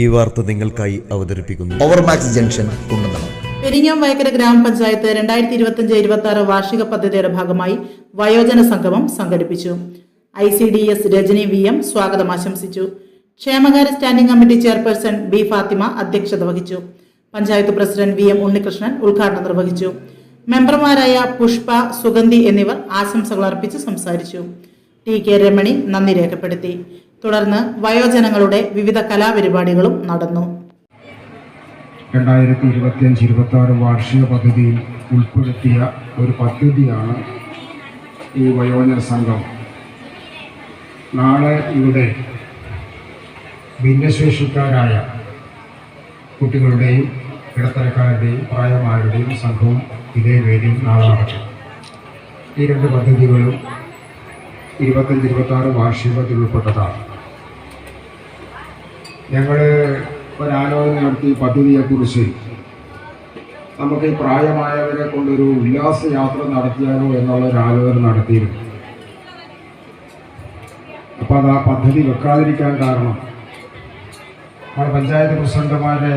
ഈ വാർത്ത നിങ്ങൾക്കായി അവതരിപ്പിക്കുന്നു. ഓവർമാക്സ് ജംഗ്ഷൻ കുണ്ടന്തളം പെരിഞ്ഞാം വയക്കര ഗ്രാമപഞ്ചായത്ത് രണ്ടായിരത്തി ഇരുപത്തിയഞ്ച് ഇരുപത്തി ആറ് വാർഷിക പദ്ധതിയുടെ ഭാഗമായി വയോജന സംഗമം സംഘടിപ്പിച്ചു. I C D S Rajani V M സ്വാഗതം ആശംസിച്ചു. ക്ഷേമകാര്യ standing committee chairperson B Fathima അധ്യക്ഷത വഹിച്ചു. Panchayat president V M Unnikrishnan ഉദ്ഘാടനം നിർവഹിച്ചു. മെമ്പർമാരായ പുഷ്പ സുഗന്ധി എന്നിവർ ആശംസകൾ അർപ്പിച്ച് സംസാരിച്ചു. ടി കെ രമണി നന്ദി രേഖപ്പെടുത്തി. തുടർന്ന് വയോജനങ്ങളുടെ വിവിധ കലാപരിപാടികളും നടന്നു. രണ്ടായിരത്തി ഇരുപത്തിയഞ്ച് ഇരുപത്തി ആറ് വാർഷിക പദ്ധതിയിൽ ഉൾപ്പെടുത്തിയ ഒരു പദ്ധതിയാണ് ഈ വയോജന സംഘം. നാളെ ഇവിടെ ഭിന്നശേഷിക്കാരായ കുട്ടികളുടെയും ഇടത്തരക്കാരുടെയും പ്രായമാരുടെയും സംഘവും ഇതേ വേദിയിൽ നാളെ നടക്കും. ഈ രണ്ട് പദ്ധതികളും ഇരുപത്തഞ്ച് ഇരുപത്തി ആറ് വാർഷികത്തിൽ ഉൾപ്പെട്ടതാണ്. ഞങ്ങൾ ഒരാലോചന നടത്തി പദ്ധതിയെക്കുറിച്ച്. നമുക്ക് ഈ പ്രായമായവരെ കൊണ്ടൊരു ഉല്ലാസ യാത്ര നടത്തിയാലോ എന്നുള്ള ഒരു ആലോചന നടത്തിയിരുന്നു. അപ്പോൾ അത് ആ പദ്ധതി വെക്കാതിരിക്കാൻ കാരണം. നമ്മുടെ പഞ്ചായത്ത് പ്രസിഡന്റുമാരെ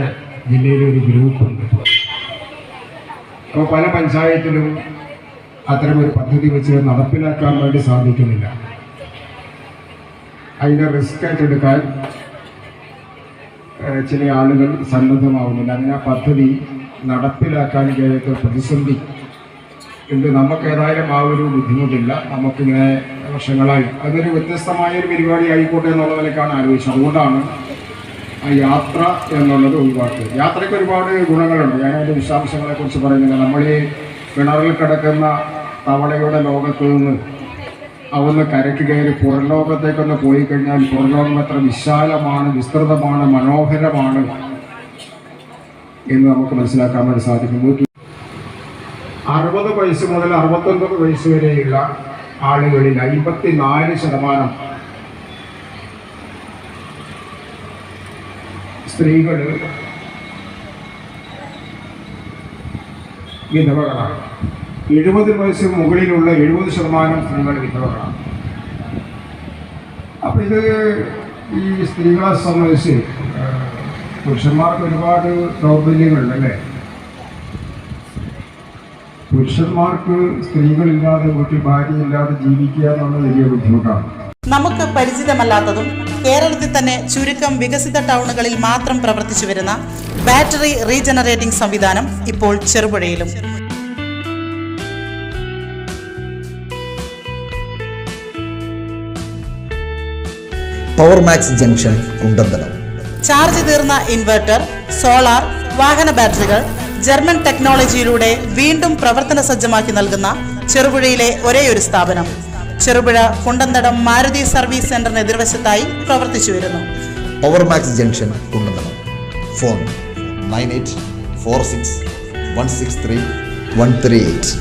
ജില്ലയിലൊരു ഗ്രൂപ്പുണ്ട്. അപ്പോൾ പല പഞ്ചായത്തിലും അത്തരമൊരു പദ്ധതി വെച്ച് നടപ്പിലാക്കാൻ വേണ്ടി സാധിക്കുന്നില്ല. അതിന്റെ റിസ്ക് ഏറ്റെടുക്കാൻ ചില ആളുകൾ സന്നദ്ധമാവുന്നില്ല അങ്ങനെ ആ പദ്ധതി നടപ്പിലാക്കാൻ കഴിയാത്ത പ്രതിസന്ധി ഉണ്ട്. നമുക്ക് ഏതായാലും ആ ഒരു ബുദ്ധിമുട്ടില്ല. നമുക്കിങ്ങനെ വർഷങ്ങളായി. അതൊരു വ്യത്യസ്തമായ ഒരു പരിപാടി ആയിക്കോട്ടെ എന്നുള്ള നിലയ്ക്കാണ് ആലോചിച്ചത് അതുകൊണ്ടാണ് ആ യാത്ര എന്നുള്ളത് ഒഴിവാക്കുക യാത്രയ്ക്ക് ഒരുപാട് ഗുണങ്ങളുണ്ട്. ഞാൻ അതിന്റെ വിശദാംശങ്ങളെക്കുറിച്ച് പറയുന്നില്ല. നമ്മൾ ഈ കിണറിൽ കിടക്കുന്ന തവളയുടെ ലോകത്ത് നിന്ന് അവിടുന്ന് കരയ്ക്ക് കയറി പുറംലോകത്തേക്കൊന്ന് പോയി കഴിഞ്ഞാൽ പുറംലോകം എത്ര വിശാലമാണ് വിസ്തൃതമാണ് മനോഹരമാണ് എന്ന് നമുക്ക് മനസ്സിലാക്കാൻ വേണ്ടി സാധിക്കും അറുപത് വയസ്സ് മുതൽ അറുപത്തൊൻപത് വയസ്സ് വരെയുള്ള ആളുകളിൽ അമ്പത്തി നാല് ശതമാനം സ്ത്രീകൾ വിധവകളാണ്. എഴുപത് വയസ്സിന് മുകളിലുള്ള എഴുപത് ശതമാനം സ്ത്രീകൾ വിധവകളാണ്. അപ്പം ഇത് ഈ സ്ത്രീകളെ സംബന്ധിച്ച് പുരുഷന്മാർക്ക് ഒരുപാട് ദൗർബല്യങ്ങളുണ്ട് അല്ലേ? പുരുഷന്മാർക്ക് സ്ത്രീകളില്ലാതെ വീട്ടിൽ ഭാര്യയില്ലാതെ ജീവിക്കുക എന്നുള്ളത് വലിയ ബുദ്ധിമുട്ടാണ്. നമുക്ക് പരിചിതമല്ലാത്തതും കേരളത്തിൽ തന്നെ ചുരുക്കം വികസിത ടൗണുകളിൽ മാത്രം പ്രവർത്തിച്ചു വരുന്ന ബാറ്ററി റീജനറേറ്റിംഗ് സംവിധാനം ഇപ്പോൾ ചെറുപുഴയിലും. പവർമാക്സ് ജംഗ്ഷൻ കുണ്ടന്തളം ചാർജ് തീർന്ന ഇൻവെർട്ടർ സോളാർ വാഹന ബാറ്ററികൾ ജർമ്മൻ ടെക്നോളജിയിലൂടെ വീണ്ടും പ്രവർത്തന സജ്ജമാക്കി നൽകുന്ന ചെറുപുഴയിലെ ഒരേയൊരു സ്ഥാപനം. ചെറുപുഴ കുണ്ടന്തടം മാരുതി സർവീസ് സെന്ററിന് എതിർവശത്തായി പ്രവർത്തിച്ചു വരുന്നു. Powermax junction Kundanthadam phone nine eight four six one six three one three eight